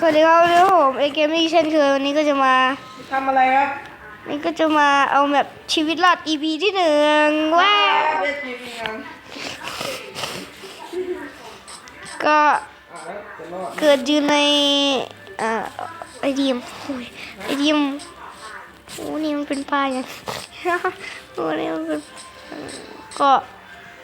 สวัสดีครับวันนี้ผมเอเกมมี่เช่นเคยวันนี้ก็จะมาทำอะไรครับนี่ก็จะมาเอาแบบชีวิตรอด EP ที่หนึ่งว้าวเรียกทีมงานก็อ่าแล้วจะรอดเกิดอยู่ในอ่าไอดีมโอ้ยไอดีมโอ้นี่มันเป็นปลาอย่างโอ้นี่มันเป็นก็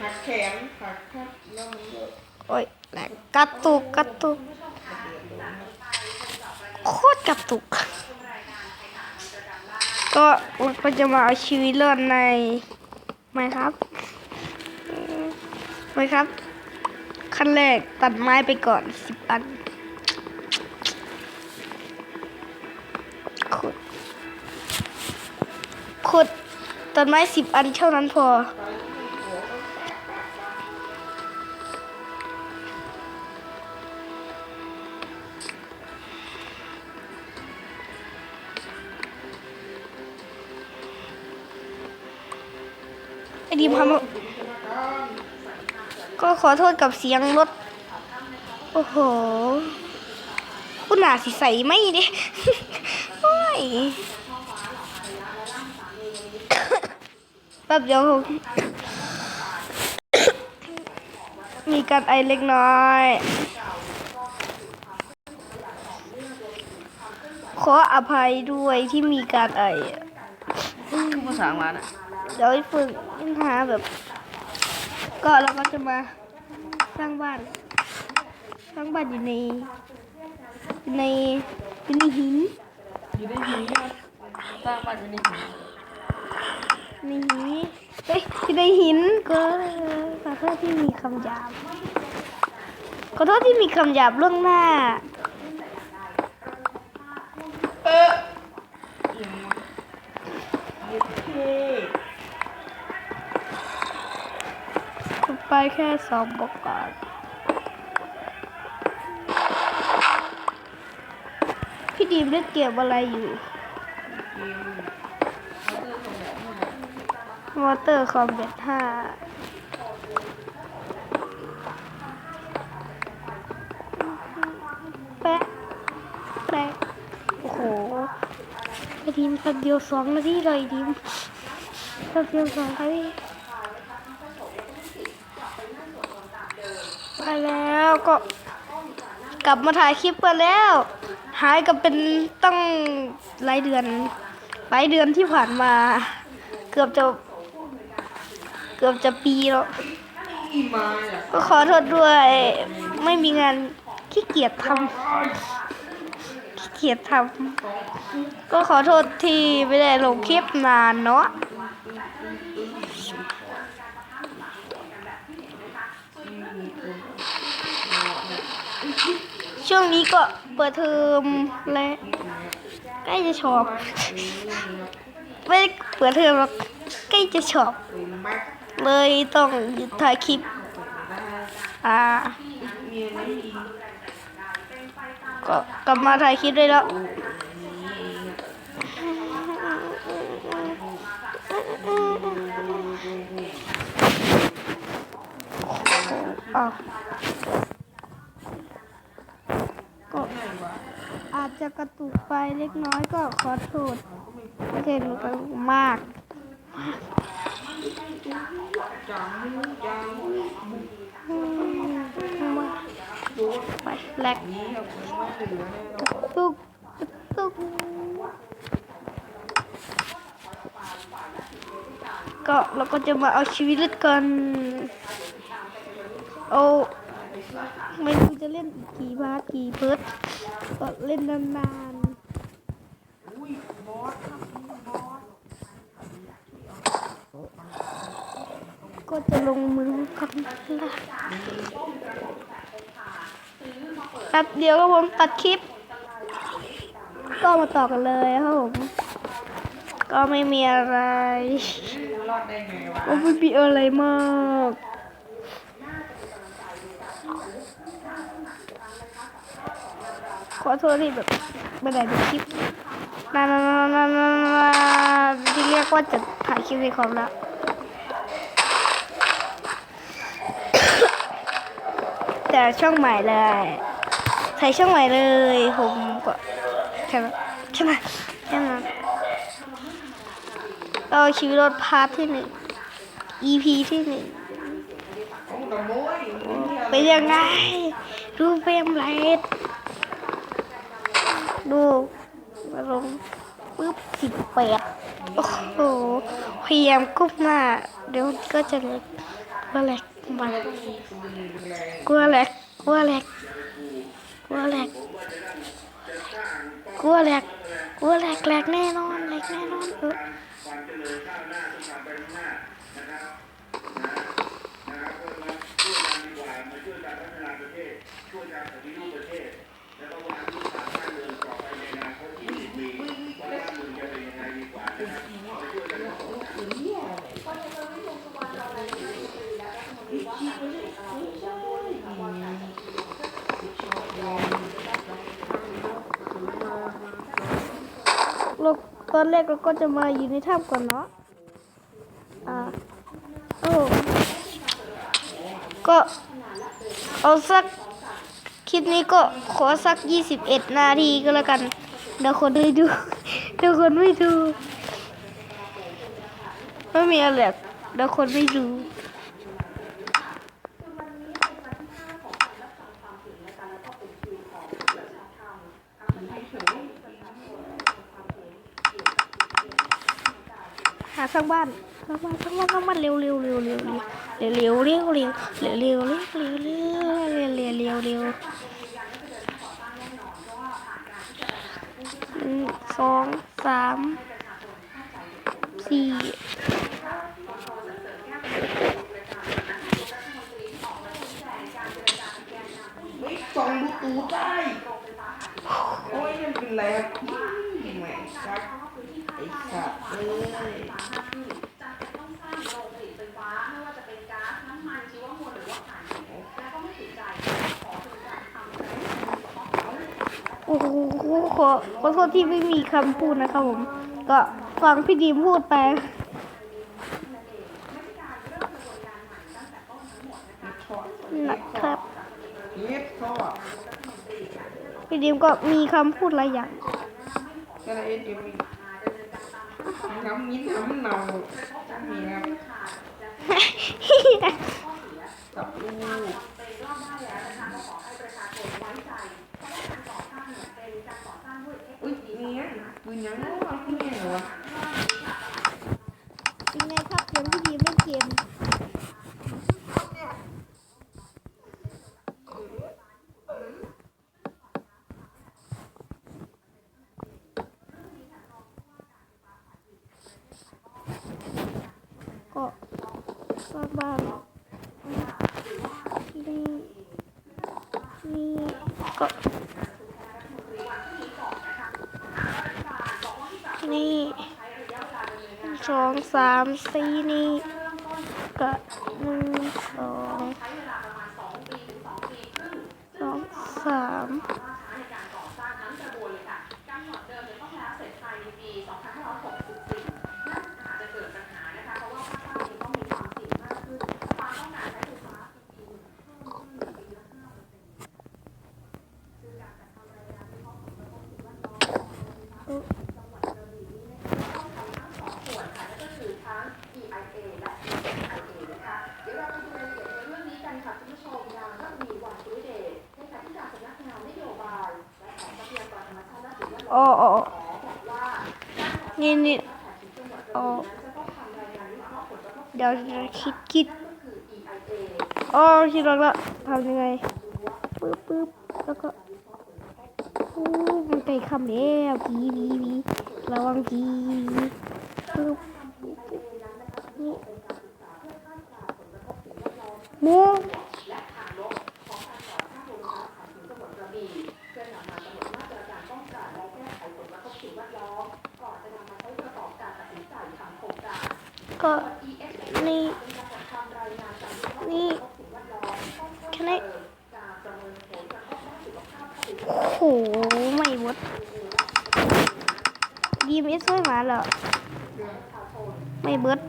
หักแขนหักครับแล้วมันก็โอ้ยแหลกกระตุกกระตุก โคตรกระตุก ก็มันก็จะมาเอาชีวิตรอดในไหมครับไหมครับ ขั้นแรกตัดไม้ไปก่อนสิบอันขุดขุดต้นไม้สิบอันเท่านั้นพอ ดีมทำก็ขอโทษกับเสียงรถ โอ้โหคุณหนาสิใส่ไม่ดิโอ้ยแป๊บเดียวผมมีการไอเล็กน้อย ขออภัยด้วยที่มีการไอคือภาษาอังกฤษอะ เดี๋ยวฝึกหาแบบ ก็เราก็จะมาสร้างบ้าน สร้างบ้านอยู่ในอยู่ในอยู่ในหินอยู่ในหินสร้างบ้านอยู่ในหินในหินเฮ้ยอยู่ในหินก็ขอโทษที่มีคำหยาบขอโทษที่มีคำหยาบล่วงหน้าเออโไปแค่สองบอกก่อนพี่ดีมเล่นเกมอะไรอยู่มอเตอร์คอมแบทห้าแปะแปะโอ้โหไอทีมแป๊บเดียวสองนาทีเลยไอทีมแป๊บเดียวสองนาที ไปแล้วก็กลับมาถ่ายคลิปกันแล้ว หายกันเป็นตั้งหลายเดือนหลายเดือนที่ผ่านมา เกือบจะ เกือบจะปีแล้ว ก็ขอโทษด้วย ไม่มีงานขี้เกียจทำขี้เกียจทำก็ขอโทษที่ไม่ได้ลงคลิปนานเนาะ ช่วงนี้ก็เปิดเทอมและใกล้จะสอบ ไม่ไเปิดเทอมหรอกใกล้จะสอบ เลยต้องหยุดถ่ายคลิป อ่า ก็กลับมาถ่ายคลิปได้แล้ว อ้าวก็อาจจะกระตุกไปเล็กน้อยก็ขอโทษเทนไปมากมากไปแลกนี้ครับไม่เหลือแน่นอนตุกตุกก็เราก็จะมาเอาชีวิตกัน เอา ไม่รู้จะเล่นกี่บาทกี่เพิร์ดก็เล่นนานๆก็จะลงมือกันละแป๊บเดียวก็ผมตัดคลิป ก็มาต่อกันเลยครับผมก็ไม่มีอะไรรอดได้ไงวะโอ้ไม่มีอะไรมาก อโทษที่แบบไม่ได้ดูคลิปนานๆๆๆที่เรียกว่าจะถ่ายคลิปในคอมแล้วแต่ช่องใหม่เลยใส่ช่องใหม่เลยผมก็แค่นั้นแค่นั้นแค่นั้นเราชีวิตรถพาร์ทที่หนึ่ง EP ที่หนึ่งของกระโมยเป็นยังไงดูเฟรมไลท์ ดูมาลงปึ๊บสิบแปดโอ้โหพยายามก้มหน้า เดี๋ยวก็จะเล็กกลัวแหลกมากลัวแหลกกลัวแหลกกลัวแหลกกลัวแหลกกลัวแหลกแหลกแน่นอนแหลกแน่นอนเออ ตอนแรกเราก็จะมาอยู่ในถ้ำก่อนเนาะอ่าโอ้ก็เอาสักคลิปนี้ก็ขอสักยี่สิบเอ็ดนาทีก็แล้วกันเดี๋ยวคนไม่ดูเดี๋ยวคนไม่ดูไม่มีอะไรเดี๋ยวคนไม่ดู ร้างบ้านสร้างบ้านสร้างบ้านสร้างบ้านเร็วเร็วเร็วเร็วเร็วเร็วเร็วเร็วเร็วเร็วเร็วเร็วเร็วเร็วเร็วเร็วเร็วเร็วหนึ่งสองสามสี่ส่องดูตูได้โอ้ยมันเป็นไรครับแม่ครับไอ้สัตว์เอ้ย โอ้โหขอขอโทษที่ไม่มีคำพูดนะครับผม ก็ฟังพี่ดีมพูดไปทอดนะครับพี่ดีมก็มีคำพูดหลายอย่างก็เลยจะมีน้ำมิ้นน้ำเนามีครับกับลูกอุ้ยเนี่ยปืนยังไงวะปืนยังไงวะ เป็นไงครับเสียงพี่ดีมเล่นเกม ก็ สร้างบ้านนี่นี่ก็นี่สองสามสี่นี่ก็หนึ่งสองสองสามอ๋ออ๋อ นี่นี่อ๋อเดี๋ยวจะคิดคิดอ๋อคิดออกแล้วทำยังไงปึ๊บปึ๊บแล้วก็อู้มันไกลคำแล้วผีผีผีระวังผีปึ๊บนี่มู นี่ นี่ can I โหไม่วดดีมิสไม่มาเหรอไม่เบิด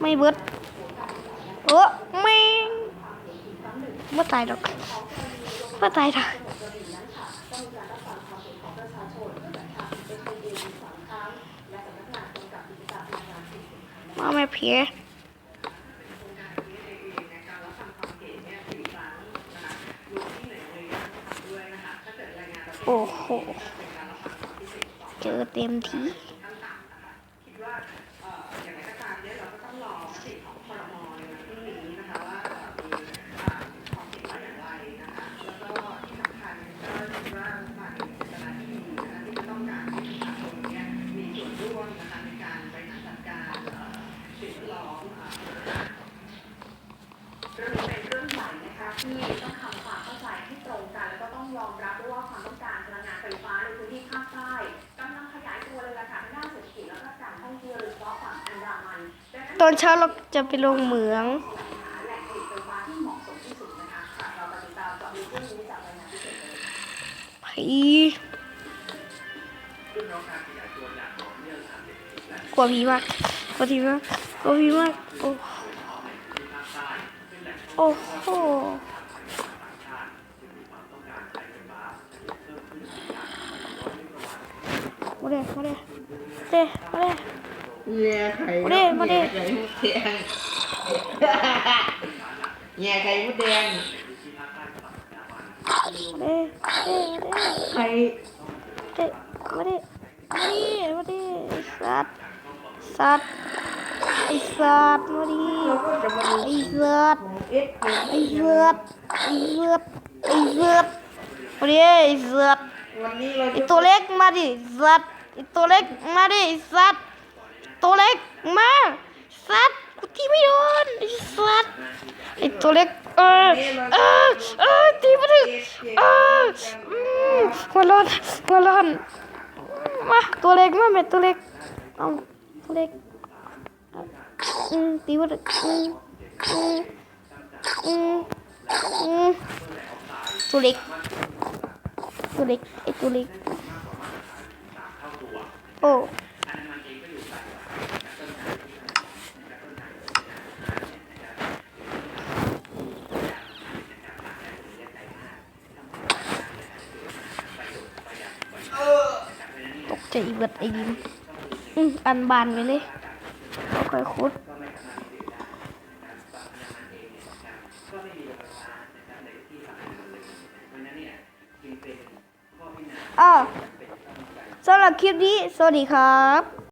ไม่เบิดเออไม่ไม่ตายหรอกไม่ตายหรอก หเจอเต็มที่ เรื่องนี้เป็นเรื่องใหญ่นะคะที่ต้องทำความเข้าใจให้ตรงกัน แล้วก็ต้องยอมรับด้วยว่าความต้องการพลังงานไฟฟ้าในพื้นที่ภาคใต้กำลังขยายตัวเลยล่ะค่ะทางด้านเศรษฐกิจแล้วก็การท่องเที่ยวโดยเฉพาะฝั่งอันดามันดังนั้น ตอนเช้าเราจะไปลงเหมืองหาแหล่งผลิตไฟฟ้าที่เหมาะสมาไปติดตามกับเรื่องนี้จากรายงานพิเศษเลยผีกลัวผีมากกลัวผีมากกลัวผีมาก โอ้โอ้โหมาเด้มาเด้เด้มาเด้ แง่ไข่มาดิมาดิแง่ไข่มดแดงแง่ไข่มดแดงมาเด้เด้มาเด้ไข่เด้มาเด้มาดิมาดิไอ้สัตว์สัตว์ไอ้สัตว์มาดิเราก็จะมาดูไอ้สัตว์ของเอ็กซ์ไอ้เสือดไอ้เสือดไอ้เสือดมาดิไอ้เสือดวันนี้เราไอ้จะตัวเล็กมาดิสัตว์ไอ้ตัวเล็กมาดิสัตว์ ตัวเล็กมาสัตว์กูตีไม่โดนไอ้สัตว์ไอ้ตัวเล็กเออเออเออตีไม่ถึงเออมหัวร้อนหัวร้อนมาตัวเล็กมาแม่ตัวเล็กเอาตัวเล็กอืมตีไม่ถึงอืมอืมอืมอืมตัวเล็กตัวเล็กไอ้ตัวเล็กโอ้ จะอีเบิดไอ้ดินอืมอันบานไปเลยค่อยๆคุดอ้าสำหรับคลิปนี้ สวัสดีครับ